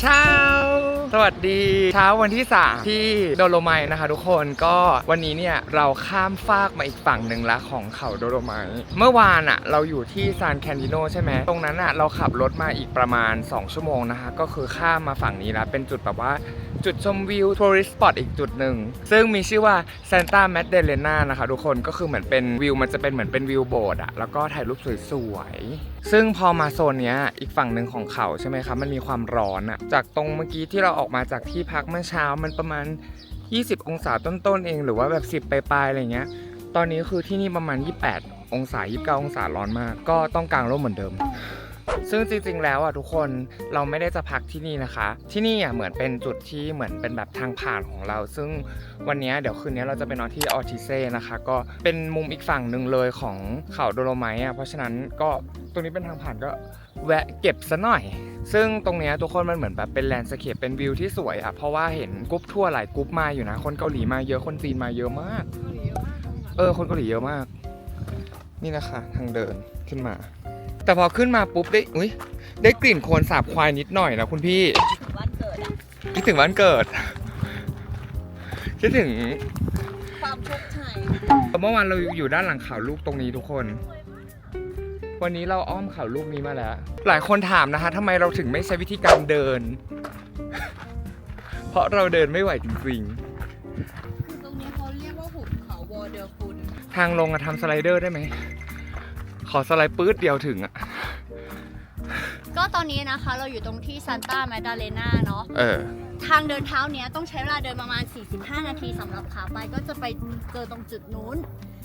เช้า สวัสดีเช้าวันที่ 3 ที่โดโลไมท์นะคะ ทุกคนก็วันนี้เนี่ยเราข้ามฟากมาอีกฝั่งหนึ่งละของเขาโดโลไมท์เมื่อวานอะเราอยู่ที่ซานแคนดิโนใช่ไหมตรงนั้นอะเราขับรถมาอีกประมาณ 2 ชั่วโมงนะคะ ก็คือข้ามมาฝั่งนี้แล้วเป็นจุดแบบว่าจุดชมวิวทัวริสต์สปอตอีกจุดหนึ่ง ซึ่งมีชื่อว่า Santa m a d d e l e n a นะคะ ทุกคนก็คือเหมือนเป็นวิวมันจะเป็นเหมือนเป็นวิวโบสถ์อะแล้วก็ถ่ายรูปสวยๆซึ่งพอมาโซนเนี้ยอีกฝั่งหนึ่งของเขาใช่ไหมครับมันมีความร้อนอะจากตรงเมื่อกี้ที่เราออกมาจากที่พักเมื่อเช้ามันประมาณ 20 องศาต้นๆเอง หรือว่าแบบ 10 ปลายๆอะไรเงี้ย ตอนนี้คือที่นี่ประมาณ 28 องศา 29 องศาร้อนมาก ก็ต้องกางร่มเหมือนเดิม ซึ่งจริงๆ แล้วอะทุกคนเราไม่ได้จะพักที่นี่นะคะ ที่นี่อะเหมือนเป็นจุดที่เหมือนเป็นแบบทางผ่านของเรา ซึ่งวันนี้เดี๋ยวคืนนี้เราจะไปนอนที่ออทิเซ่นะคะ ก็เป็นมุมอีกฝั่งหนึ่งเลยของเขาโดโลไมท์อะเพราะฉะนั้นก็ตรงนี้เป็นทางผ่านก็แวะเก็บซะหน่อย ซึ่งตรงนี้ทุกคนมันเหมือนแบบเป็นแลนด์สเคปเป็นวิวที่สวยอะเพราะว่าเห็นกรุ๊ปทัวร์หลายกรุ๊ปมาอยู่นะ คนเกาหลีมาเยอะคนจีนมาเยอะมาก เออคนเกาหลีเยอะมาก นี่นะคะ ทางเดินขึ้นมา แต่พอขึ้นมาปุ๊บได้อุ้ยได้กลิ่นโคลนสาบควายนิดหน่อยนะคุณพี่วันเกิดอะคิดถึงวันเกิด คิดถึงความโชคชัยเมื่อวานเราอยู่ด้านหลังเขาลูกตรงนี้ทุกคน วันนี้เราอ้อมเขาลูกนี้มาแล้ว หลายคนถามนะคะทำไมเราถึงไม่ใช้วิธีการเดิน เพราะเราเดินไม่ไหวจริงคือตรงนี้เขาเรียกว่าหุบเขาวอเดอร์ฟุนๆทางลงอะทำสไลเดอร์ได้ไหม ขอสไลด์ปื๊ดเดียวถึงอะก็ตอนนี้นะคะเราอยู่ตรงที่ซานตาแมดาเลนาเนาะเออ ทางเดินเท้าเนี้ยต้องใช้เวลาเดินประมาณ 45 นาทีสำหรับขาไปก็จะไปเจอตรงจุดนู้น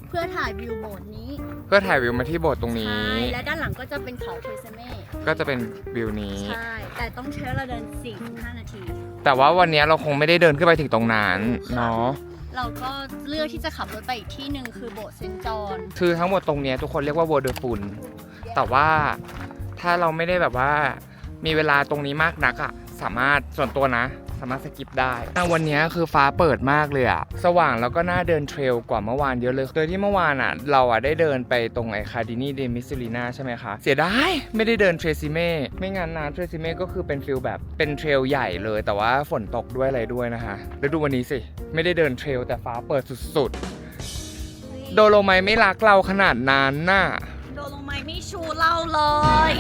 เพื่อถ่ายวิวโบสถ์นี้เพื่อถ่ายวิวมาที่โบสถ์ตรงนี้ ใช่และด้านหลังก็จะเป็นเขาเทเซเม่ก็จะเป็นวิวนี้ ใช่ แต่ต้องใช้เวลาเดิน 45 นาที แต่ว่าวันนี้เราคงไม่ได้เดินขึ้นไปถึงตรงนั้นเนาะ เราก็เลือกที่จะขับรถไปอีกที่หนึ่งคือโบสถ์เซนต์จอห์นคือทั้งหมดตรงเนี้ยทุกคนเรียกว่า Wonderful แต่ว่าถ้าเราไม่ได้แบบว่ามีเวลาตรงนี้มากนักอะสามารถส่วนตัวนะ สามารถสกิปได้แต่วันนี้คือฟ้าเปิดมากเลยอะสว่างแล้วก็น่าเดินเทรลกว่าเมื่อวานเยอะเลย โดยที่เมื่อวานอะเราอะได้เดินไปตรงไอคาดินีเดมิสซิลีนาใช่ไหมคะ เสียดายไม่ได้เดินเทรซิเม่ ไม่งั้นนะเทรซิเม่ก็คือเป็นฟิลแบบเป็นเทรลใหญ่เลย แต่ว่าฝนตกด้วยอะไรด้วยนะคะแล้วดูวันนี้สิ ไม่ได้เดินเทรลแต่ฟ้าเปิดสุดๆ โดโลไมไม่รักเราขนาดนั้นน่ะ โดลงไมไม่ชูเล่าเลย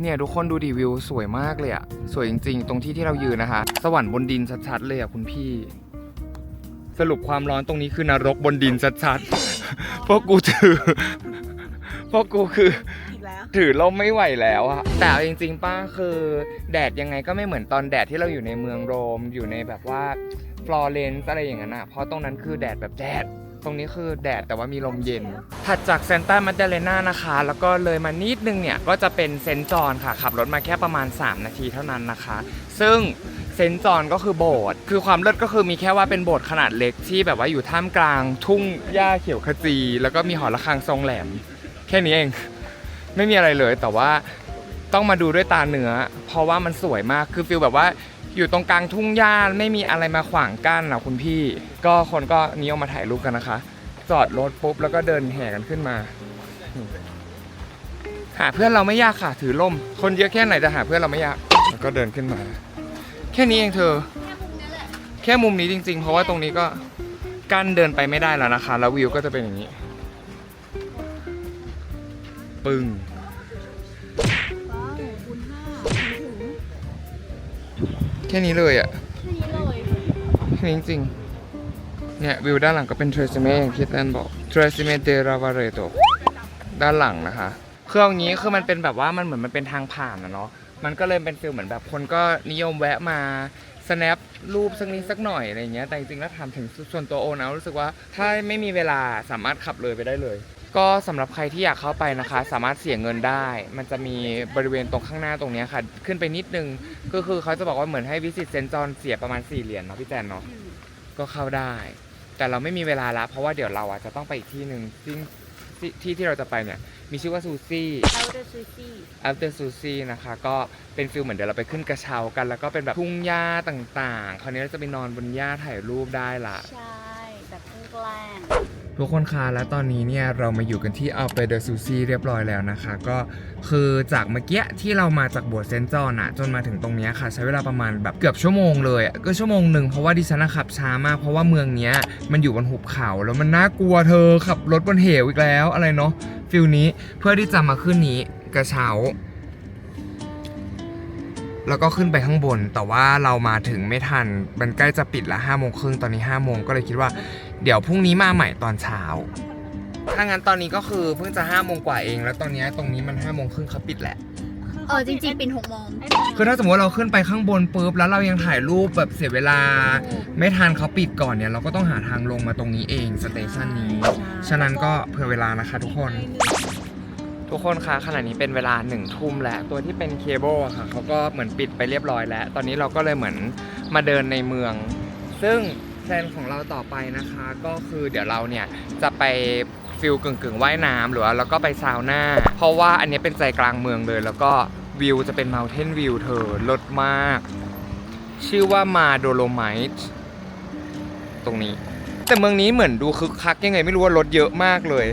เนี่ยทุกคนดูดีวิวสวยมากเลยอะสวยจริง ๆ ตรงที่ที่เรายืนนะคะ สวรรค์บนดินชัดๆเลยอะคุณพี่ สรุปความร้อนตรงนี้คือนรกบนดินชัดๆเพราะกูถือเพราะกูคือ อีกแล้ว ถือล่มไม่ไหวแล้วอะแต่เอาจริงๆป้าคือแดดยังไงก็ไม่เหมือนตอนแดดที่เราอยู่ในเมืองโรม อยู่ในแบบว่าฟลอเรนซ์อะไรอย่างนั้นอะเพราะตรงนั้นคือแดดแบบแดด ตรงนี้คือแดดแต่ว่ามีลมเย็น ถัดจากเซนต้ามาดเลนานะคะ แล้วก็เลยมานิดนึงเนี่ย ก็จะเป็นเซนจอนค่ะ ขับรถมาแค่ประมาณ 3 นาทีเท่านั้นนะคะ ซึ่งเซนจอนก็คือโบสถ์คือความเลิศก็คือมีแค่ว่าเป็นโบสถ์ขนาดเล็กที่แบบว่าอยู่ท่ามกลาง ทุ่งหญ้าเขียวขจี แล้วก็มีหอระฆังทรงแหลม แค่นี้เอง ไม่มีอะไรเลยแต่ว่าต้องมาดูด้วยตาเนื้อ เพราะว่ามันสวยมากคือฟิลแบบว่า อยู่ตรงกลางทุ่งหญ้าไม่มีอะไรมาขวางกั้นนะคุณพี่ ก็คนก็นิยมมาถ่ายรูปกันนะคะ จอดรถปุ๊บแล้วก็เดินแห่กันขึ้นมาหาเพื่อนเราไม่ยากค่ะถือล่ม คนเยอะแค่ไหนจะหาเพื่อนเราไม่ยากแล้วก็เดินขึ้นมา แค่นี้เองเธอ แค่มุมนี้แหละแค่มุมนี้จริง ๆ เพราะว่าตรงนี้ก็กั้นเดินไปไม่ได้แล้วนะคะ แล้ววิวก็จะเป็นอย่างนี้ ปึ้ง แค่นี้เลยอะ่ะแค่นี้เลยแค่นี้จริงๆเนี่ยวิวด้านหลังก็เป็นเทรซิเมอย่างที่แตนบอกเทรซิเมเดราวาเรโตด้านหลังนะคะเครื่องนี้คือมันเป็นแบบว่ามันเหมือนมันเป็นทางผ่านนะเนาะมันก็เลยเป็นฟิลเหมือนแบบคนก็นิยมแวะมา snap รูปสักนิดสักหน่อยอะไรอย่างเงี้ยแต่จริงๆแล้วถามถึงส่วนตัวโอนะรู้สึกว่าถ้าไม่มีเวลาสามารถขับเลยไปได้เลย ก็สำหรับใครที่อยากเข้าไปนะคะ สามารถเสียเงินได้ มันจะมีบริเวณตรงข้างหน้าตรงเนี้ยค่ะ ขึ้นไปนิดนึงก็คือเขาจะบอกว่าเหมือนให้วิสิตเซนจอนเสียประมาณ4เหรียญเนาะพี่แจนเนาะก็เข้าได้ แต่เราไม่มีเวลาละเพราะว่าเดี๋ยวเราอะจะต้องไปอีกที่หนึ่งซึ่งที่ที่ที่เราจะไปเนี่ยมีชื่อว่าซูซี่ เอาเดอร์ซูซี่ after sushi นะคะก็เป็นฟิลเหมือนเดี๋ยวเราไปขึ้นกระเช้ากัน แล้วก็เป็นแบบทุ่งหญ้าต่างๆ คราวนี้เราจะไปนอนบนหญ้าถ่ายรูปได้ละ ใช่ แบบแกล้ง ทุกคนคะและตอนนี้เนี่ยเรามาอยู่กันที่อัลเปเดอร์ซูซี่เรียบร้อยแล้วนะคะ ก็คือจากเมื่อกี้ที่เรามาจากโบสถ์เซนจอนอะจนมาถึงตรงนี้ค่ะ ใช้เวลาประมาณแบบเกือบชั่วโมงเลยก็ชั่วโมงหนึ่งเพราะว่าดิฉันขับช้ามากเพราะว่าเมืองเนี้ยมันอยู่บนหุบเขาแล้วมันน่ากลัวเธอขับรถบนเหวอีกแล้วอะไรเนาะฟิลนี้เพื่อที่จะมาขึ้นนี้กระเช้าแล้วก็ขึ้นไปข้างบน แต่ว่าเรามาถึงไม่ทัน มันใกล้จะปิดละห้าโมงครึ่ง ตอนนี้ห้าโมงก็เลยคิดว่า เดี๋ยวพรุ่งนี้มาใหม่ตอนเช้า ถ้างั้นตอนนี้ก็คือเพิ่งจะห้าโมงกว่าเอง แล้วตอนนี้ตรงนี้มันห้าโมงครึ่งเขาปิดแหละ เออจริงๆปิดหกโมงคือถ้าสมมติว่าเราขึ้นไปข้างบนปุ๊บแล้วเรายังถ่ายรูปแบบเสียเวลา ไม่ทันเขาปิดก่อนเนี่ยเราก็ต้องหาทางลงมาตรงนี้เองสเตชันนี้ ฉะนั้นก็เผื่อเวลานะคะทุกคน ทุกคนคะขณะนี้เป็นเวลาหนึ่งทุ่มแล้วตัวที่เป็นเคเบิลอะค่ะเขาก็เหมือนปิดไปเรียบร้อยแล้ว ตอนนี้เราก็เลยเหมือนมาเดินในเมือง ซึ่ง แพลนของเราต่อไปนะคะ ก็คือเดี๋ยวเราเนี่ยจะไปฟิลกึ่งกึ่งๆว่ายน้ำหรือว่าแล้วก็ไปซาวน่า เพราะว่าอันนี้เป็นใจกลางเมืองเลย แล้วก็วิวจะเป็นเมานเทนวิวเธอลดมาก ชื่อว่ามาโดโลไมต์ตรงนี้ แต่เมืองนี้เหมือนดูคึกคักยังไงไม่รู้ว่ารถเยอะมากเลย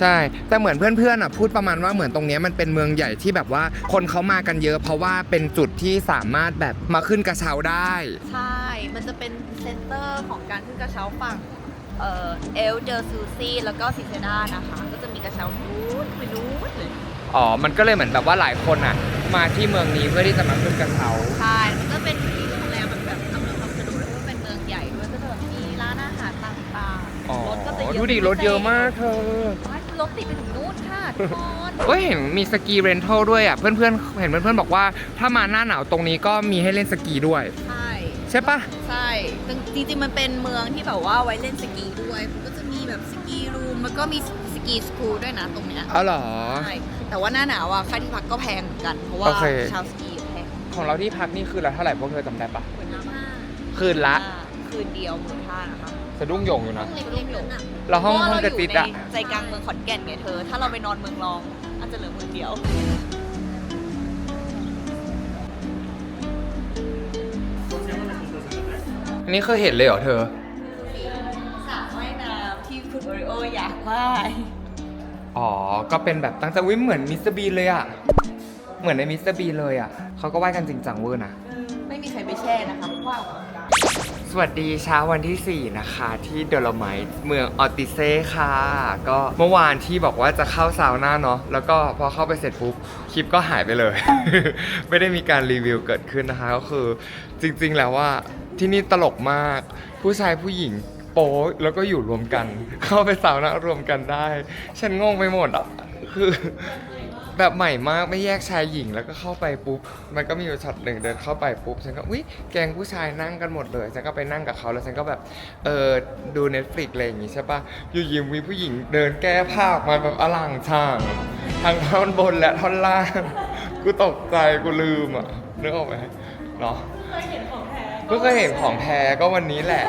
ใช่ แต่เหมือนเพื่อนๆอะพูดประมาณว่าเหมือนตรงเนี้ยมันเป็นเมืองใหญ่ที่แบบว่าคนเขามากันเยอะ เพราะว่าเป็นจุดที่สามารถแบบมาขึ้นกระเช้าได้ ใช่ มันจะเป็นเซ็นเตอร์ของการขึ้นกระเช้าฝั่งเอ่อเอลเดอร์ซูซี่แล้วก็ซิเซดานะคะ ก็จะมีกระเช้านู้นไปนู้นเลย อ๋อ มันก็เลยเหมือนแบบว่าหลายคนอะ มาที่เมืองนี้เพื่อที่จะมาขึ้นกระเช้า ใช่ มันก็เป็นที่โรงแรมแบบแบบอำนวยความสะดวกแล้วก็เป็นเมืองใหญ่ด้วย ก็จะแบบมีร้านอาหารต่างอ๋อๆรถก็จะเยอะดูดิรถเยอะมากเธอไม่ รถติดไปถึงนู้นค่ะทุกคนเฮ้ยเห็นมีสกีเรนทัลด้วยอะเพื่อนๆเห็นเพื่อนๆบอกว่า ถ้ามาหน้าหนาวตรงนี้ก็มีให้เล่นสกีด้วย ใช่ใช่ปะใช่จริงๆมันเป็นเมืองที่แบบว่าไว้เล่นสกีด้วยมันก็จะมีแบบสกีรูมแล้วก็มีสกีสคูลด้วยนะตรงเนี้ยอ๋อเหรอใช่แต่ว่าหน้าหนาวอะค่าที่พักก็แพงเหมือนกันเพราะว่าโอเคชาวสกีแพงของเราที่พักนี่คือละเท่าไหร่พวกเธอจำได้ปะหมื่นห้าคืนละคืนเดียวหมื่นห้านะคะ สะดุ้งโยงอยู่นะเล็กๆนั่นอะเราห้องเพราะห้องว่ากระติดเราอะยู่ในใจกลางเมืองขอนแก่นไงเธอ ถ้าเราไปนอนเมืองรองอาจจะเหลือหมื่นเดียว อันนี้เคยเห็นเลยเหรอเธอ สระว่ายน้ำที่คุณโอริโออยากว่ายอ๋อ ก็เป็นแบบตั้งใจวิเหมือนมิสเตอร์บีนเลยอะเหมือนในมิสเตอร์บีนเลยอะเขาก็ว่ายกันจริงจังเวอร์นะ ไม่มีใครไปแช่นะคะเพราะว่า สวัสดีเช้าวันที่ 4 นะคะที่เดลไมต์เมืองออติเซ่ค่ะ ก็เมื่อวานที่บอกว่าจะเข้าซาวน่าเนาะแล้วก็พอเข้าไปเสร็จปุ๊บ คลิปก็หายไปเลย ไม่ได้มีการรีวิวเกิดขึ้นนะคะ ก็คือจริงๆแล้วว่าที่นี่ตลกมาก ผู้ชายผู้หญิงโป๊แล้วก็อยู่รวมกัน เข้าไปซาวน่ารวมกันได้ ฉันงงไปหมดอะคือ แบบใหม่มากไม่แยกชายหญิงแล้วก็เข้าไปปุ๊บมันก็มีอยู่ช็อตหนึ่งเดินเข้าไปปุ๊บฉันก็อุ้ยแกงผู้ชายนั่งกันหมดเลยฉันก็ไปนั่งกับเขาแล้วฉันก็แบบเออดู Netflix อะไรอย่างงี้ใช่ปะอยู่ยิมมีผู้หญิงเดินแก้ผ้าออกมาแบบอลังช่างทั้งท่อนบนและท่อนล่างกูตกใจกูลืมอะนึกออกไหมเนาะเพิ่งเคยเห็นของแท้ก็วันนี้แหละ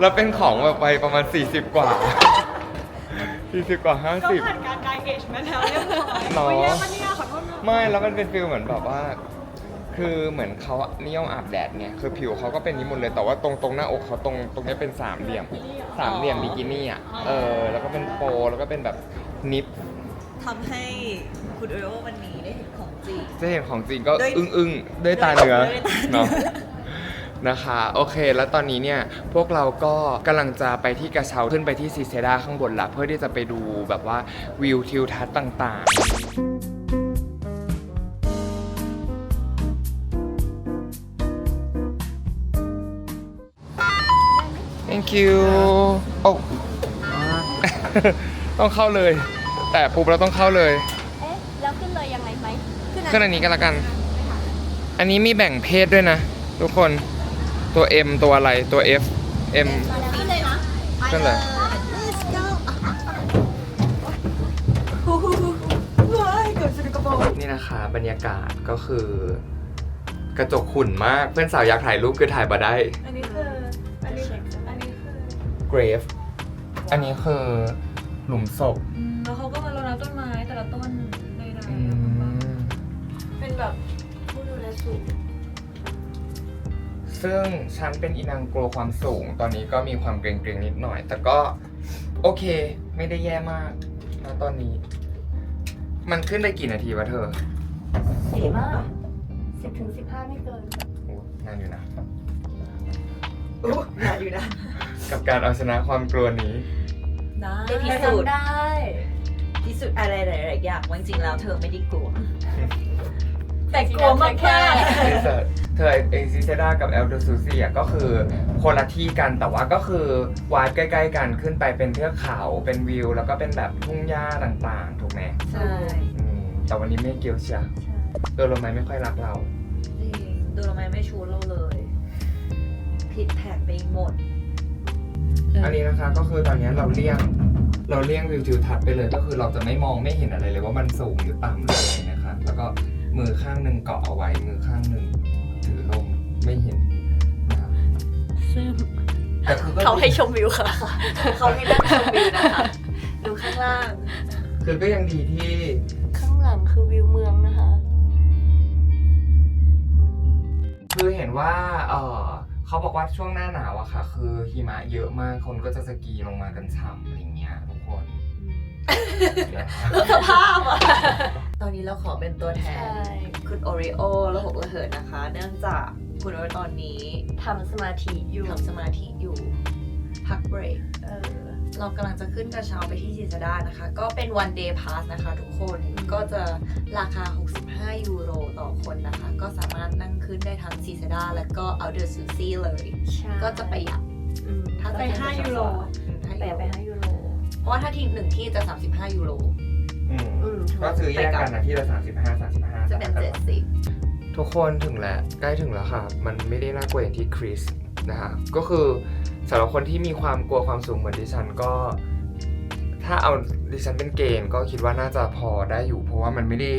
แล้วเป็นของแบบไปประมาณ 40 กว่า 40กว่า50ก็ผ่านการกายเอชมาแล้วเรียบร้อยเนาะโอ้ยแย่ปะเนี่ยขอโทษนะไม่แล้วมันเป็นฟิลเหมือนแบบว่า คือเหมือนเขานิยมอาบแดดไงคือผิวเขาก็เป็นนี้หมดเลยแต่ว่าตรงตรงหน้าอกเขาตรงตรงนี้เป็นสามเหลี่ยมสามเหลี่ยมบิกินี่อะเออแล้วก็เป็นโปรแล้วก็เป็นแบบนิปทำให้คุณโอริโอวันนี้ได้เห็นของจริง จะเห็นของจริงก็ด้วย อึ้งอึ้งๆด้วยตาเนื้อด้วยตาเนื้อ เนาะ นะคะ โอเค แล้วตอนนี้เนี่ย พวกเราก็กำลังจะไปที่กระเช้าขึ้นไปที่ซีเซดาข้างบนละเพื่อที่จะไปดูแบบว่าวิวทิวทัศน์ต่างๆ thank you โอ้ ต้องเข้าเลย แต่ปุ๊บเราต้องเข้าเลยเอ๊ะ แล้วขึ้นเลยยังไงไหมขึ้นขึ้นอันนี้กันละกัน อันนี้มีแบ่งเพศด้วยนะ ทุกคน ตัว M ตัวอะไรตัว F M ขึ้นเลยนะขึ้นเลย Let's go ว้ายเกิดสะดุดกระโปรงนี่นะคะบรรยากาศก็คือ กระจกขุ่นมากเพื่อนสาวอยากถ่ายรูปคือถ่ายมาได้ อันนี้คือ อันนี้อันนี้คือ Grave อันนี้คือหลุมศพอืมแล้วเขาก็มารดน้ำต้นไม้แต่ละต้น ซึ่งฉันเป็นอีนางกลัวความสูง ตอนนี้ก็มีความเกรงๆนิดหน่อย แต่ก็โอเค ไม่ได้แย่มากนะตอนนี้ มันขึ้นไปกี่นาทีวะเธอสีมากสิบถึงสิบห้าไม่เกินโอ้นานอยู่นะ อู้นานอยู่นะ กับการเอาชนะความกลัวนี้ ได้ได้พิพิสูสูจจน์น์ได้พิสูจน์อะไรหลายๆอย่างว่าจริงๆแล้วเธอไม่ได้กลัว แต่กลัวมากแค่เธอเธอเอซิเซดากับเอลโดซูซี่อะก็คือคนละที่กันแต่ว่าก็คือวายใกล้ ๆ กันขึ้นไปเป็นเทือกเขาเป็นวิว แล้วก็เป็นแบบทุ่งหญ้าต่างๆ ถูกไหมใช่อืมแต่วันนี้ไม่เกี่ยวเชียโดโลไมไม่ค่อยรักเรา จริงดูทำไมไม่ชูเราเลย ผิดแผกไปหมด อันนี้นะคะก็คือตอนนี้เราเลี่ยงเราเลี่ยงวิวทิวทัศน์ไปเลยก็คือเราจะไม่มองไม่เห็นอะไรเลยว่ามันสูงหรือต่ำหรืออะไรนะคะ แล้วก็ มือข้างหนึ่งเกาะเอาไว้ มือข้างหนึ่งถือลมไม่เห็นนะครับซึ่งแต่คือก็เขาให้ชมวิวค่ะ เขาให้นั่งชมวิวนะคะดูข้างล่าง คือก็ยังดีที่ข้างหลังคือวิวเมืองนะคะ คือเห็นว่าเออเขาบอกว่าช่วงหน้าหนาวอะค่ะ คือหิมะเยอะมากคนก็จะสกีลงมากันฉ่ำอะไรเงี้ยทุกคน แล้วสภาพอะ ตอนนี้เราขอเป็นตัวแทใช่นคุณโอริโอและหกระเหินนะคะ เนื่องจากคุณโอริตอนนี้ทำสมาธิอยู่ ทำสมาธิอยู่ พักเบรก เออ เรากำลังจะขึ้นกระเช้าไปที่ซิซาดานะคะ ก็เป็น one day pass นะคะทุกคนก็จะราคา 65 ยูโรต่อคนนะคะ ก็สามารถนั่งขึ้นได้ทั้งซิซาดาและก็ outer sushi เลยใช่ก็จะประหยัดอืมถ้าไปเราห้าขึ้นยูโรอืมห้าแปะยูไปโรห้ายูโรเพ ราะว่าถ้าที่หนึ่งที่จะ 35 ยูโรอืมอืมก็ซื้อแยกกันนะที่ละสามสิบห้าสามสิบห้าจะเป็น 70 ทุกคนถึงแล้วใกล้ถึงแล้วค่ะ มันไม่ได้น่ากลัวอย่างที่คริสนะคะก็คือสำหรับคนที่มีความกลัวความสูงเหมือนดิฉันก็ ถ้าเอาดิฉันเป็นเกณฑ์ก็คิดว่าน่าจะพอได้อยู่ เพราะว่ามันไม่ได้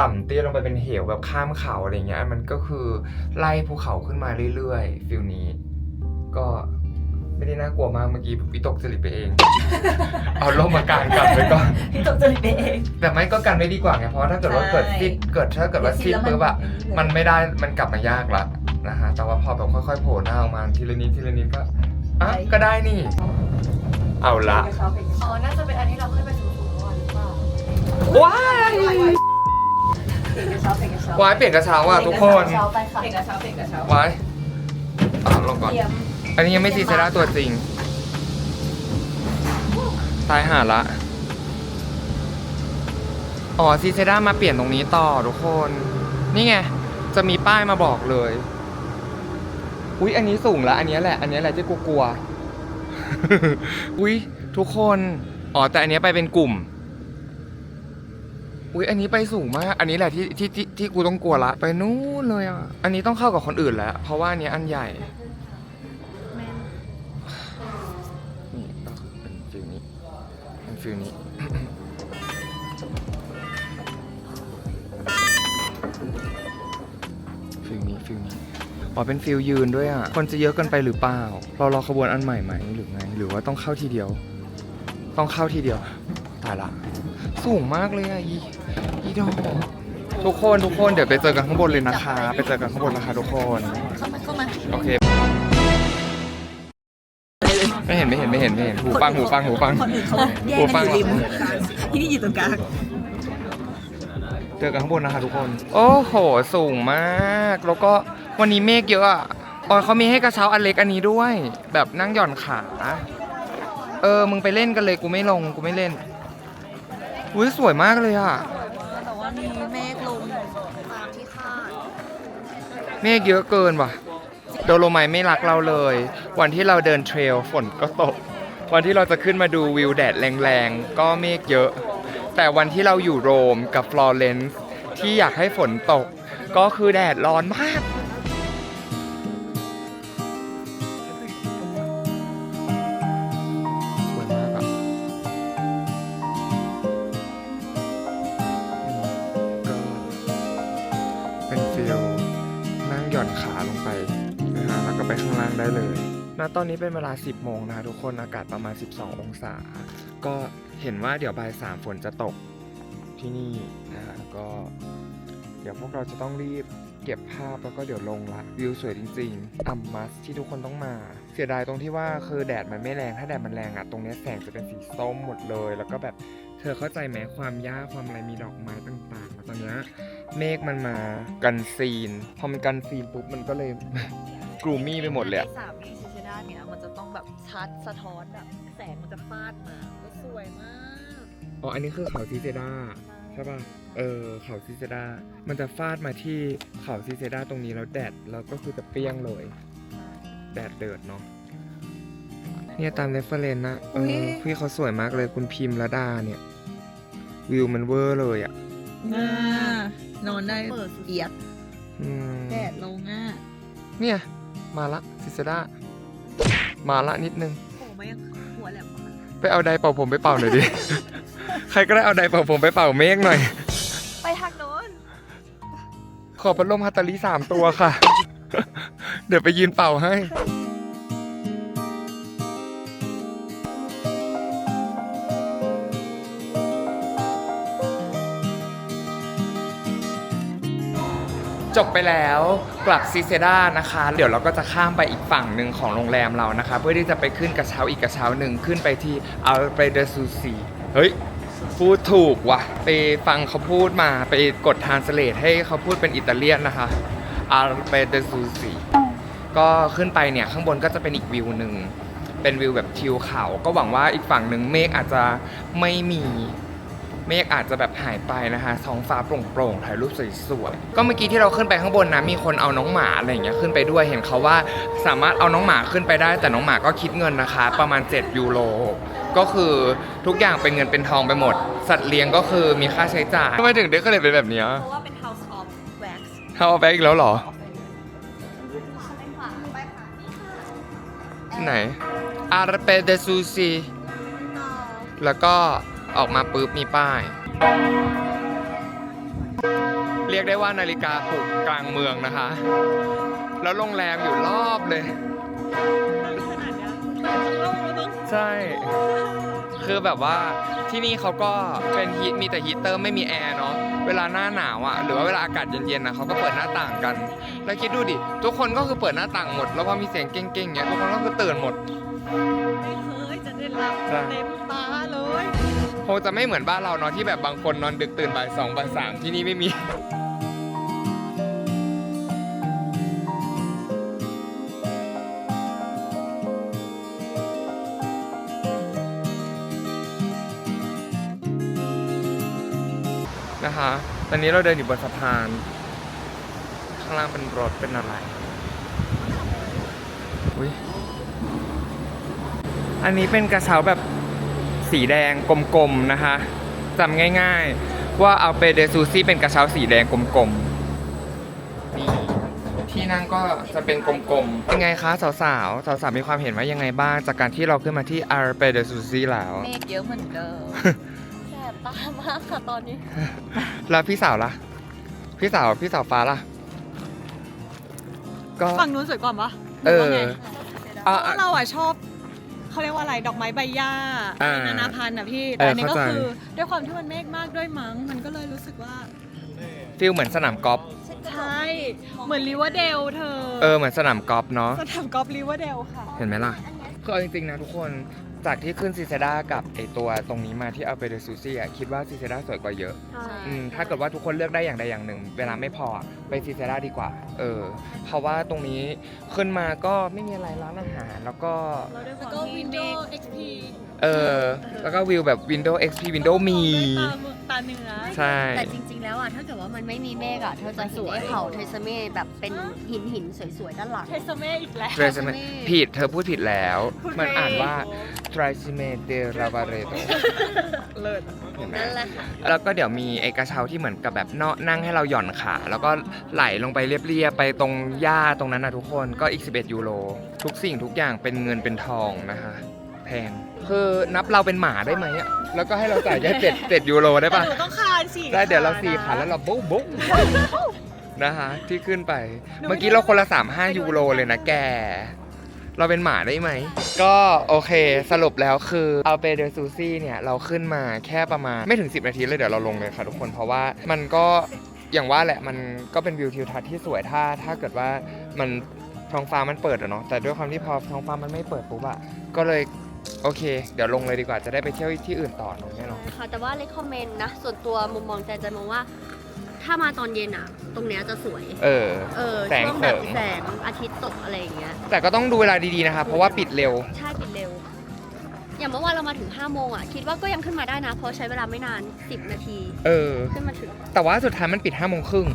ต่ำเตี้ยลงไปเป็นเหวแบบข้ามเขาอะไรเงี้ย มันก็คือไล่ภูเขาขึ้นมาเรื่อยๆฟิลนี้ ก็ ไม่ได้น่ากลัวมากเมื่อกี้วิตกจริตไปเอง เอาล่มมากางกันไปก่อนพี่ตกจริตไปเอง แต่ไม่ก็กันไม่ดีกว่าไงเพราะว่าถ้าเกิดว่าใช่เกิดซิดเกิดถ้าเกิดว่าซิดแล้วปุ๊บอะมัมันนไม่ได้มันกลับมายากละนะฮะแต่ว่าพอแบบค่อยๆโผล่หน้าออกมาทีละนิดทีละนิดก็อะก็ได้นี่ เอาละอ๋อ น่าจะเป็นอันที่เราขึ้นไปสูงๆเมื่อวานหรือเปล่าว้ายว้ายเปลี่ยนกระเช้าอะทุกคนเช้าไปค่ะเปลี่ยนกระเช้าเปลี่ยนกระเช้าว้ายอะลงก่อน เตรียม อันนี้ยังไม่ซีเซราตัวจริง ตายห่าละ อ๋อซีเซรามาเปลี่ยนตรงนี้ต่อทุกคน นี่ไง จะมีป้ายมาบอกเลย อุ๊ย อันนี้สูงแล้วอันนี้แหละ อันนี้แหละที่กูกลัวอุ๊ย ทุกคน อ๋อ แต่อันนี้ไปเป็นกลุ่มอุ๊ยอันนี้ไปสูงมาก อันนี้แหละที่ที่ที่ที่กูต้องกลัวละ ไปนู้นเลยอะ อันนี้ต้องเข้ากับคนอื่นแล้ว เพราะว่าอันนี้อันใหญ่ ฟิลนี้ ฟิลนี้ฟิลนี้ อ๋อ เป็นฟิลยืนด้วยอะ คนจะเยอะเกินไปหรือเปล่า เรารอขบวนอันใหม่ไหมหรือไง หรือว่าต้องเข้าทีเดียว ต้องเข้าทีเดียว ตายละ สูงมากเลยอะอีอีดอกทุกคนทุกคนเดี๋ยวไปเจอกันข้างบนเลยนะคะ ไปเจอกันข้างบนนะคะทุกคน เข้ามาเข้ามา โอเค ห็นไม่เห็นไม่เห็นไม่เห็นหูฟังหูฟังหูฟังคนอื่นเขาแยกหูกัฟันงอยู่ริมที่นี่อยู่ตรงกลางเจอกันข้างบนนะคะทุกคน โอ้โหสูงมาก แล้วก็วันนี้เมฆเยอะอะอ๋อเขามีให้กระเช้าอันเล็กอันนี้ด้วย แบบนั่งหย่อนขาเออมึงไปเล่นกันเลยกูไม่ลงกูไม่เล่นอุ้ยสวยมากเลยอะแต่ว่ามีเมฆลงตามที่คาด เมฆเยอะเกินว่ะ โดโลไมไม่รักเราเลย วันที่เราเดินเทรลฝนก็ตก วันที่เราจะขึ้นมาดูวิวแดดแรงๆ ก็เมฆเยอะ แต่วันที่เราอยู่โรมกับฟลอเรนซ์ที่อยากให้ฝนตก ก็คือแดดร้อนมาก ตอนนี้เป็นเวลา 10 โมงนะคะทุกคนอากาศประมาณ 12 องศา ก็เห็นว่าเดี๋ยวบ่ายสามฝนจะตกที่นี่นะฮะก็ เดี๋ยวพวกเราจะต้องรีบเก็บภาพแล้วก็เดี๋ยวลงละวิวสวยจริงๆอัมมัสที่ทุกคนต้องมา เสียดายตรงที่ว่าคือแดดมันไม่แรงถ้าแดดมันแรงอะตรงนี้แสงจะเป็นสีส้มหมดเลย แล้วก็แบบเธอเข้าใจไหมความยากความอะไรมีดอกไม้ต่างๆตอนเนี้ยเมฆมันมากันซีน พอมันกันซีนปุ๊บมันก็เลยกรูมี่ไปหมดเลยอะ สามนี้ ต้องแบบชัดสะท้อนแบบแสงมันจะฟาดมาก็สวยมากอ๋อ อันนี้คือเขาซิเซดาใช่ป่ะ เออ เขาซิเซดามันจะฟาดมาที่เขาซิเซดาตรงนี้แล้วแดดแล้วก็คือจะเปรี้ยงเลย แดดเดือดเนาะ เนี่ยตามเรฟเฟรนนะเออพี่เขาสวยมากเลยคุณพิมพ์ระดาเนี่ย วิวมันเวอร์เลยอะน่านอนได้เปิดสุดเอียดอืมแดดลงอะ เนี่ย มาละซิเซดา มาละนิดนึงโอ้ไม่ยังหัวแหลมมากไปเอาไดร์เป่าผมไปเป่าหน่อยดิ ใครก็ได้เอาไดร์เป่าผมไปเป่าเมฆหน่อย ไปทางโน้นขอพัดลมฮัตตาลีสามตัวค่ะ เดี๋ยวไปยืนเป่าให้ จบไปแล้วกลับซีเซดานะคะ เดี๋ยวเราก็จะข้ามไปอีกฝั่งหนึ่งของโรงแรมเรานะคะ เพื่อที่จะไปขึ้นกระเช้าอีกกระเช้าหนึ่งขึ้นไปที่อัลเปเดซูซีเฮ้ยพูดถูกว่ะ ไปฟังเขาพูดมาไปกดทานสเลทให้เขาพูดเป็นอิตาเลียนนะคะอัลเปเดซูซีก็ขึ้นไปเนี่ย ข้างบนก็จะเป็นอีกวิวหนึ่ง เป็นวิวแบบทิวเขา ก็หวังว่าอีกฝั่งหนึ่งเมฆอาจจะไม่มี เมฆอาจจะแบบหายไปนะคะท้องฟ้าโปร่งๆถ่ายรูปสวยๆก็เมื่อกี้ที่เราขึ้นไปข้างบนนะมีคนเอาน้องหมาอะไรอย่างเงี้ยขึ้นไปด้วยเห็นเขาว่าสามารถเอาน้องหมาขึ้นไปได้ แต่น้องหมาก็คิดเงินนะคะ ประมาณ 7 ยูโรก็คือทุกอย่างเป็นเงินเป็นทองไปหมด สัตว์เลี้ยงก็คือมีค่าใช้จ่ายทำไมถึงได้ก็เลยเป็นแบบเนี้ยเพราะว่าเป็น House of Wax เขาเอาไปอีกแล้วเหรอ ไหนอาร์เปเดซูซีแล้วก็ ออกมาปุ๊บมีป้าย เรียกได้ว่านาฬิกาปลุกกลางเมืองนะคะ แล้วโรงแรมอยู่รอบเลย ใช่ คือแบบว่าที่นี่เขาก็เป็นฮีทมีแต่ฮีตเตอร์ไม่มีแอร์เนาะเวลาหน้าหนาวอะ่ะหรือว่าเวลาอากาศเย็นๆนะเขาก็เปิดหน้าต่างกัน แล้วคิดดูดิ ทุกคนก็คือเปิดหน้าต่างหมด แล้วพอมีเสียงเก้งๆเงี้ยทุกคนก็คือตื่นหมดไม่เคยจะได้รับใช่เต็มตาเลย คงจะไม่เหมือนบ้านเราเนาะที่แบบบางคนนอนดึกตื่นบ่ายสองบ่ายสามที่นี่ไม่มีนะคะ ตอนนี้เราเดินอยู่บนสะพาน ข้างล่างเป็นรถเป็นอะไร อุ้ยอันนี้เป็นกระเช้าแบบ สีแดงกลมๆนะคะจำง่ายๆ ว่าเอาเปเดซูซี่เป็นกระเช้าสีแดงกลมๆนี่ที่นั่งก็จะเป็นกลมๆ เป็นไงคะสาวๆ สาวๆ มีความเห็นว่ายังไงบ้าง จากการที่เราขึ้นมาที่อาร์เปเดซูซี่แล้ว เมฆเยอะเหมือนเดิมแสบตามากค่ะตอนนี้ แล้วพี่สาวล่ะ พี่สาวพี่สาวฟ้าล่ะ ก็ฝั่งนู้นสวยกว่าปะเออหรืว่าไงอะเพราะเราอะชอบ เขาเรียกว่าอะไรดอกไม้ใบหญ้าอ่านานาพันธุ์อะพี่เออแต่อันนี้ก็เข้าใจ คือด้วยความที่มันเมฆมากด้วยมั้ง มันก็เลยรู้สึกว่าฟิลเหมือนสนามกอล์ฟใช่เหมือนริเวอร์เดลเธอเออเหมือนสนามกอล์ฟเนาะสนามกอล์ฟริเวอร์เดลค่ะ เห็นไหมล่ะคือเอาจริงๆนะทุกคน จากที่ขึ้นซีเซดากับไอตัวตรงนี้มาที่เอาไปเดซูซี่อะคิดว่าซีเซดาสวยกว่าเยอะอืมถ้าเกิดว่าทุกคนเลือกได้อย่างใดอย่างหนึ่ง เวลาไม่พออะไปซีเซดาดีกว่า เออ เพราะว่าตรงนี้ขึ้นมาก็ไม่มีอะไรร้านอาหาร แล้วก็ แล้วก็ Windows XP เออ แล้วก็วิวแบบ Windows XP Windows มีตาเนื้อใช่ แต่จริง ๆ แล้วอะถ้าเกิดว่ามันไม่มีเมฆอะเธอจะเห็นไอ้เขาเทสเมแบบเป็นหินหินๆสวยๆด้านหลัง เทสเมอีกแล้ว เทรซเมผิด เธอพูดผิดแล้ว พูดมันอ่านว่า ไม่ t r i c i m e de Lavaredo เลิศเห็นไหมนั่นแหละค่ะแล้วก็เดี๋ยวมีไอกระเช้าที่เหมือนกับแบบเนาะนั่งให้เราหย่อนขา แล้วก็ไหลลงไปเรียบๆไปตรงหญ้าตรงนั้นนะทุกคนก็อีก 11 ยูโรทุกสิ่งทุกอย่างเป็นเงินเป็นทองนะคะ แพงคือนับเราเป็นหมาได้ไหมอะแล้วก็ให้เราจ่ายแค่เจ็ดเจ็ดยูโรได้แต่ปะหนูต้องคานสิได้เดี๋ยวเราสี่นะขาแล้วเราบุ๊บบุ๊บนะคะที่ขึ้นไปหนูไม่เมื่อกี้เราคนละ3 5ยูโรเลยนะแก เราเป็นหมาได้ไหม ก็โอเคสรุปแล้วคือเอาเปเดซูซี่เนี่ย เราขึ้นมาแค่ประมาณไม่ถึง 10 นาทีเลยเดี๋ยวเราลงเลยค่ะทุกคนเพราะว่ามันก็อย่างว่าแหละมันก็เป็นวิวทิวทัศน์ที่สวยถ้าถ้าเกิดว่ามันท้องฟ้ามันเปิดอะเนาะแต่ด้วยความที่พอท้องฟ้ามันไม่เปิดปุ๊บอะก็เลยโอเค เดี๋ยวลงเลยดีกว่าจะได้ไปเที่ยวที่อื่นต่อเนอะเนี่ยเนาะค่ะแต่ว่าเลคคอมเมนต์นะ ส่วนตัวมุมมองใจจะมองว่า ถ้ามาตอนเย็นอะ ตรงเนี้ยจะสวย เออ เออแสงช่วงเสแบริบมแสงอาทิตย์ตกอะไรอย่างเงี้ย แต่ก็ต้องดูเวลาดีๆนะคะเพราะว่าปิดเร็ว ใช่ปิดเร็ว อย่างเมื่อวานเรามาถึง5โมงอะ คิดว่าก็ยังขึ้นมาได้นะ เพราะใช้เวลาไม่นาน 10 นาที เออ ขึ้นมาถึง แต่ว่าสุดท้ายมันปิด5้าโมงครึ่ง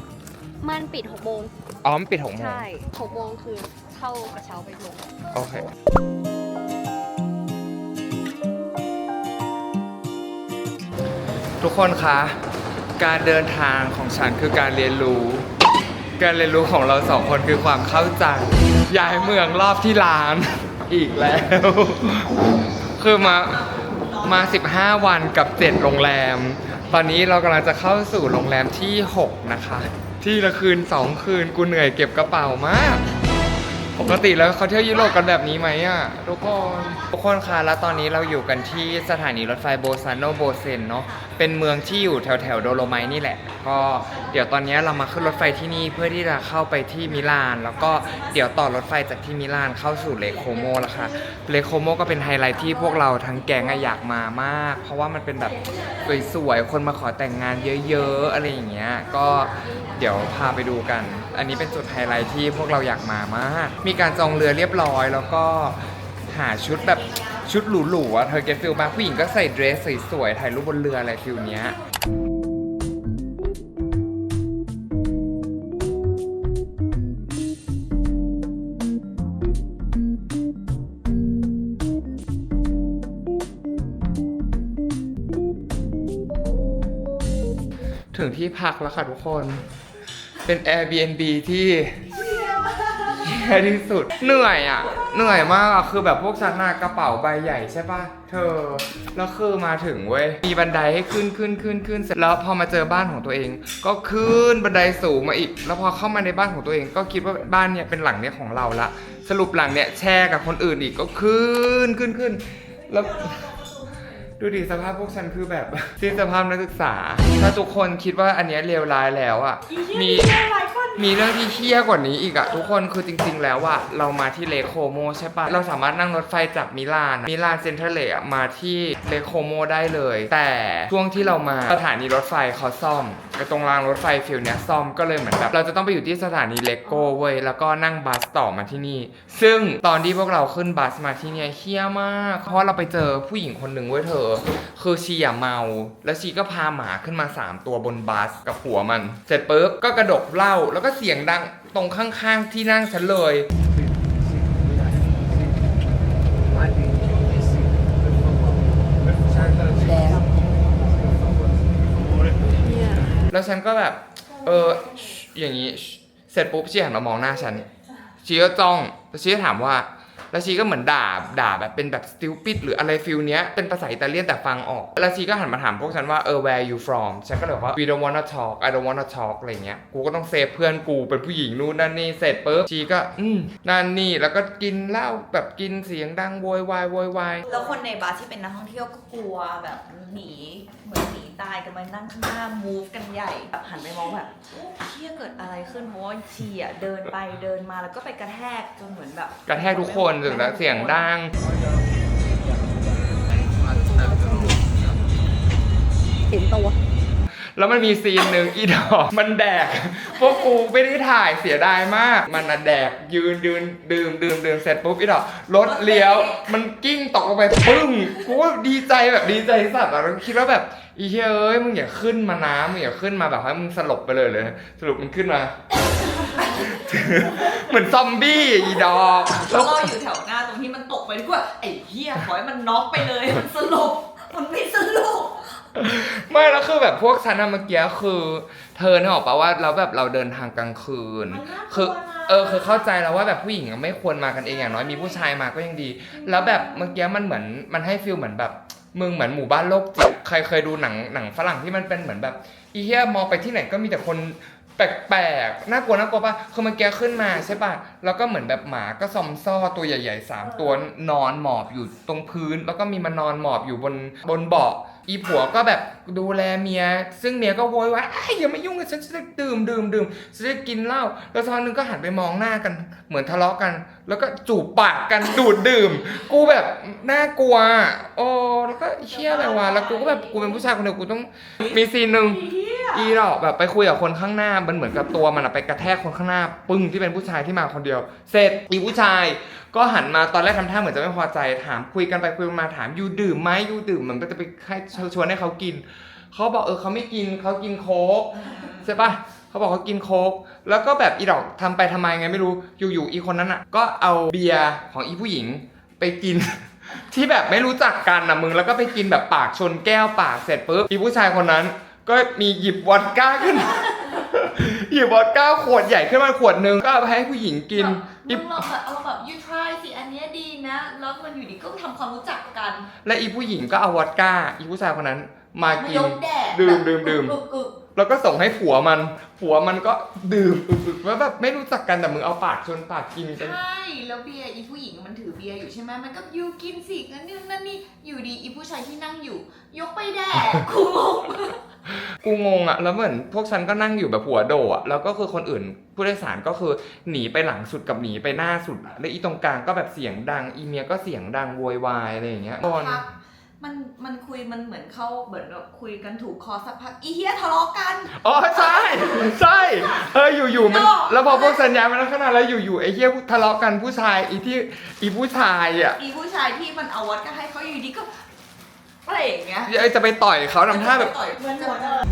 มันปิด6โมง อ๋อมันปิดหกโมงใช่6โมงคือเข้ากระเช้าไปลง โอเค ทุกคนคะ การเดินทางของฉันคือการเรียนรู้ การเรียนรู้ของเราสองคนคือความเข้าใจ ย้ายเมืองรอบที่ร้าน อีกแล้ว คือมา มา 15 วันกับ 7 โรงแรม ตอนนี้เรากำลังจะเข้าสู่โรงแรมที่ 6 นะคะ ที่ละคืน 2 คืน กูเหนื่อยเก็บกระเป๋ามาก ปกติแล้วเขาเที่ยวยุโรปกันแบบนี้ไหมอะทุกคนทุกคนคะแล้วตอนนี้เราอยู่กันที่สถานีรถไฟโบซานโนโบเซนเนาะเป็นเมืองที่อยู่แถวแถวโดโลไมนี่แหละ ก็เดี๋ยวตอนนี้เรามาขึ้นรถไฟที่นี่เพื่อที่จะเข้าไปที่มิลาน แล้วก็เดี๋ยวต่อรถไฟจากที่มิลานเข้าสู่เลโคโมแล้วค่ะเลโคโมก็เป็นไฮไลท์ที่พวกเราทั้งแก๊งอะอยากมามาก เพราะว่ามันเป็นแบบสวยๆคนมาขอแต่งงานเยอะๆอะไรอย่างเงี้ยก็เดี๋ยวพาไปดูกัน อันนี้เป็นจุดไฮไลท์ที่พวกเราอยากมามากมีการจองเรือเรียบร้อย แล้วก็หาชุดแบบชุดหรูๆอะเธอเก็ตฟิลมาผู้หญิงก็ใส่เดรสสวยๆถ่ายรูปบนเรืออะไรฟิลเนี้ยถึงที่พักแล้วค่ะทุกคน เป็น Airbnb ที่ แย่ที่สุด เหนื่อยอะ เหนื่อยมากอะคือแบบพวกฉันน่ะกระเป๋าใบใหญ่ใช่ปะเธอ แล้วคือมาถึงเว้ย มีบันไดให้ขึ้นขึ้นขึ้นขึ้นเสร็จแล้วพอมาเจอบ้านของตัวเอง ก็ขึ้นบันไดสูงมาอีก แล้วพอเข้ามาในบ้านของตัวเอง ก็คิดว่าบ้านเนี่ยเป็นหลังเนี่ยของเราละ สรุปหลังเนี่ยแชร์กับคนอื่นอีกก็ขึ้นขึ้นขึ้น แล้ว ดูดิสภาพพวกฉันคือแบบ สิ้นสภาพนักศึกษา ถ้าทุกคนคิดว่าอันเนี้ยเลวร้ายแล้วอะ มี มีเรื่องที่เฮี้ยกว่านี้อีกอะทุกคนคือจริงๆ แล้วอะเรามาที่เลโคโมใช่ปะเราสามารถนั่งรถไฟจากมิลานอะมิลานเซ็นทรัลเลอะมาที่เลโคโมได้เลย แต่ช่วงที่เรามาสถานีรถไฟเขาซ่อมไอ้ตรงรางรถไฟฟิลเนี้ยซ่อมก็เลยเหมือนแบบเราจะต้องไปอยู่ที่สถานีเลโก้เว้ยแล้วก็นั่งบัสต่อมาที่นี่ ซึ่งตอนที่พวกเราขึ้นบัสมาที่เนี่ยเฮี้ยมาก เพราะเราไปเจอผู้หญิงคนหนึ่งเว้ยเธอคือชีอะเมา แล้วชีก็พาหมาขึ้นมา 3 ตัวบนบัสกับผัวมัน เสร็จปุ๊บก็กระดกเหล้าแล้วก็เสียงดังตรงข้างๆที่นั่งฉันเลย แล้วฉันก็แบบ เออ อย่างนี้ เสร็จปุ๊บชีหันมามองหน้าฉันชีก็จ้องแล้วชีก็ถามว่า แล้วชีก็เหมือนด่าด่าแบบเป็นแบบ stupid หรืออะไรฟิลเนี้ยเป็นภาษาอิตาเลียนแต่ฟังออก แล้วชีก็หันมาถามพวกฉันว่าเออ where you from ฉันก็เลยบอกว่า we don't wanna talk I don't wanna talk อะไรเงี้ย กูก็ต้องเซฟเพื่อนกูเป็นผู้หญิงนู่นนั่นนี่เสร็จปุ๊บชีก็อืมนั่นนี่แล้วก็กินเหล้าแบบกินเสียงดังโวยวายโวยวายแล้วคนในบัสที่เป็นนักท่องเที่ยวก็กลัวแบบหนีเหมือน ตายกันมานั่งข้างหน้า move กันใหญ่แบบหันไปมองแบบโอ้เชี่ยเกิดอะไรขึ้นเพราะว่าชีอะเดินไปเดินมาแล้วก็ไปกระแทกจนเหมือนแบบกระแทกทุกคนถึงแล้วเสียงดัง เห็นตัว แล้วมันมีซีนหนึ่งอีดอกมันแดก พวกกูไม่ได้ถ่ายเสียดายมาก มันน่ะแดกยืนยืนดื่มดื่มดื่มเสร็จปุ๊บอีดอกรถเลี้ยว มันกิ้งตกลงไปปึ้งกูว่าดีใจแบบดีใจสัตว์อะแล้วคิดว่าแบบอีเฮ้ยเอ้ยมึงอย่าขึ้นมานะมึงอย่าขึ้นมาแบบให้มึงสลบไปเลยเลยสรุปมันขึ้นมา เหมือนซอมบี้อีดอกแล้วก็อยู่แถวหน้าตรงที่มันตกไปดีกว่าไอ้เหี้ยขอให้มันน็อกไปเลยมันสลบมันไม่สลบ ไม่แล้วคือแบบพวกฉันอะเมื่อกี้คือ เธอเนี่ยบอกปะว่าเราแบบเราเดินทางกลางคืน มันน่ากลัวคือนะเออคือเข้าใจแล้วว่าแบบผู้หญิงอะไม่ควรมากันเองอย่างน้อยมีผู้ชายมาก็ยังดี แล้วแบบเมื่อกี้มันเหมือนมันให้ฟิลเหมือนแบบมึงเหมือนหมู่บ้านโลกจิตใครเคยดูหนังหนังฝรั่งที่มันเป็นเหมือนแบบอีเหี้ยมองไปที่ไหนก็มีแต่คนแปลกๆน่ากลัวน่ากลัวป่ะคือเมื่อกี้ขึ้นมาใช่ป่ะแล้วก็เหมือนแบบหมาก็ซอมซ่อตัวใหญ่ๆสามตัวนอนหมอบอยู่ตรงพื้น แล้วก็มีมานอนหมอบอยู่บนบนเบาะอีผัวก็แบบดูแลเมีย ซึ่งเมียก็โวยวายอ้ยอย่ามายุ่งกับฉันฉันจะดื่มดื่มดื่มฉันจะกินเหล้าแล้วตอนนึงก็หันไปมองหน้ากัน เหมือนทะเลาะกัน แล้วก็จูบปากกันดูดดื่ม กูแบบน่ากลัวโอ้แล้วก็เชี่ยอะไรวะแล้วกูก็แบบกูเป็นผู้ชายคนเดียวกูต้องมีซีนหนึ่งอีหรอกแบบไปคุยกับคนข้างหน้ามันเหมือนกับตัวมันอะไปกระแทกคนข้างหน้า ปึ้งที่เป็นผู้ชายที่มาคนเดียว เสร็จอีผู้ชาย ก็หันมาตอนแรกทำท่าเหมือนจะไม่พอใจถามคุยกันไปคุยกันมาถามยูดื่มไหมยูดื่มเหมือนก็จะไปให้ชวนให้เขากินเขาบอกเออเขาไม่กินเขากินโค้กใช่ปะ เขาบอกเขากินโค้กแล้วก็แบบอีดอกทำไปทำไมไงไม่รู้อยู่ๆอีคนนั้นอะ ก็เอาเบียร์ของอีผู้หญิงไปกิน ที่แบบไม่รู้จักกันนะมึงแล้วก็ไปกินแบบปากชนแก้วปากเสร็จปุ๊บอีผู้ชายคนนั้น ก็มีหยิบวอดก้าขึ้นหยิบวอดก้าขวดใหญ่ขึ้นมาขวดหนึ่งก็เอาไปให้ผู้หญิงกินมึอีงลองแบบเอาแบบ you try สิอันเนี้ยดีนะ แล้วมันอยู่ดีก็ทำความรู้จักกัน และอีผู้หญิงก็เอาวอดก้า อีผู้ชายคนนั้น มามากินยกแดดดื่มแบบดื่มดื่มอึกอึก แล้วก็ส่งให้ผัวมัน ผัวมันก็ดื่มอึกๆว่าแบบไม่รู้จักกันแต่มึงเอาปากชนปากกินกัน ใช่แล้วเบียร์อีผู้หญิงมันถือเบียร์อยู่ใช่ไหมมันก็ยูกินสิงั้นนี่นั่นนี่อยู่ดีอีผู้ชายที่นั่งอยู่ ยกไปแดกกูงงกูงงอะแล้วเหมือนพวกฉันก็นั่งอยู่แบบหัวโดอะแล้วก็คือคนอื่นผู้โดยสารก็คือหนีไปหลังสุดกับหนีไปหน้าสุดอะแล้วอีตรงกลางก็แบบเสียงดัง อีเมียก็เสียงดังโวยวายอะไรอย่างเงี้ยตอน พัก มันมันคุยมันเหมือนเข้าเหมือนแบบคุยกันถูกคอสักพักอีเฮียทะเลาะกัน อ๋อใช่ใช่เอออยู่ๆมันโน่แล้วพอพวกสัญญาณมันขนาดแล้วอยู่ๆไอ้เหี้ยทะเลาะกันผู้ชายอีที่อีผู้ชายอะอีผู้ชายที่มันเอาวัดก็ให้เขาอยู่ดีก็อะไรอย่างเงี้ยไอ้จะไปต่อยเขาทำท่าแบบ ต่อยเหมือนหัวเดิม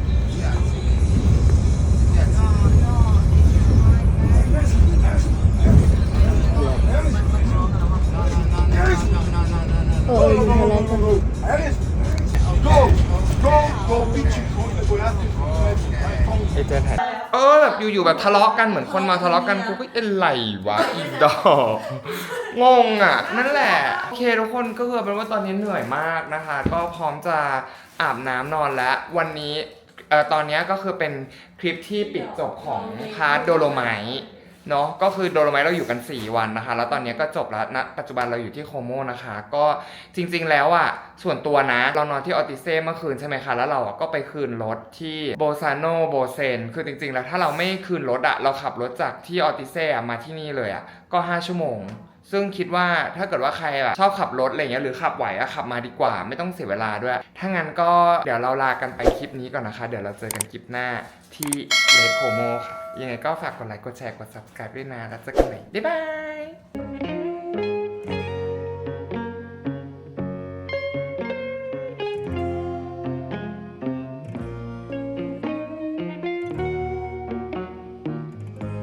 ไอเจนไทยเออแบบอยู่ๆแบบทะเลาะกันเหมือนคนมาทะเลาะกันกูก็เอ็นไหลวะอีดอกงงอะ นั่นแหละโอเคทุกคนก็คือเป็นว่าตอนนี้เหนื่อยมากนะคะ ก็พร้อมจะอาบน้ำนอนแล้ว วันนี้เอ่อตอนนี้ก็คือเป็นคลิปที่ปิดจบของพาร์ทโดโลไมท์ เนาะก็คือโดโลไมท์เราอยู่กัน 4 วันนะคะ แล้วตอนนี้ก็จบแล้วณปัจจุบันเราอยู่ที่โคโมนะคะ ก็จริงๆแล้วอะส่วนตัวนะ เรานอนที่ออติเซ่เมื่อคืนใช่ไหมคะ แล้วเราอะก็ไปคืนรถที่โบซาโนโบเซนคือจริงๆ แล้วถ้าเราไม่คืนรถอะเราขับรถจากที่ออติเซ่มาที่นี่เลยอะก็ 5 ชั่วโมงซึ่งคิดว่าถ้าเกิดว่าใครอะชอบขับรถอะไรเงี้ยหรือขับไหวอะขับมาดีกว่า ไม่ต้องเสียเวลาด้วย ถ้างั้นก็เดี๋ยวเราลากันไปคลิปนี้ก่อนนะคะ เดี๋ยวเราเจอกันคลิปหน้าที่เลโคโมค่ะ ยังไงก็ฝากกดไลค์กดแชร์กด subscribe ด้วยนะแล้วเจอกันใหม่บ๊ายบาย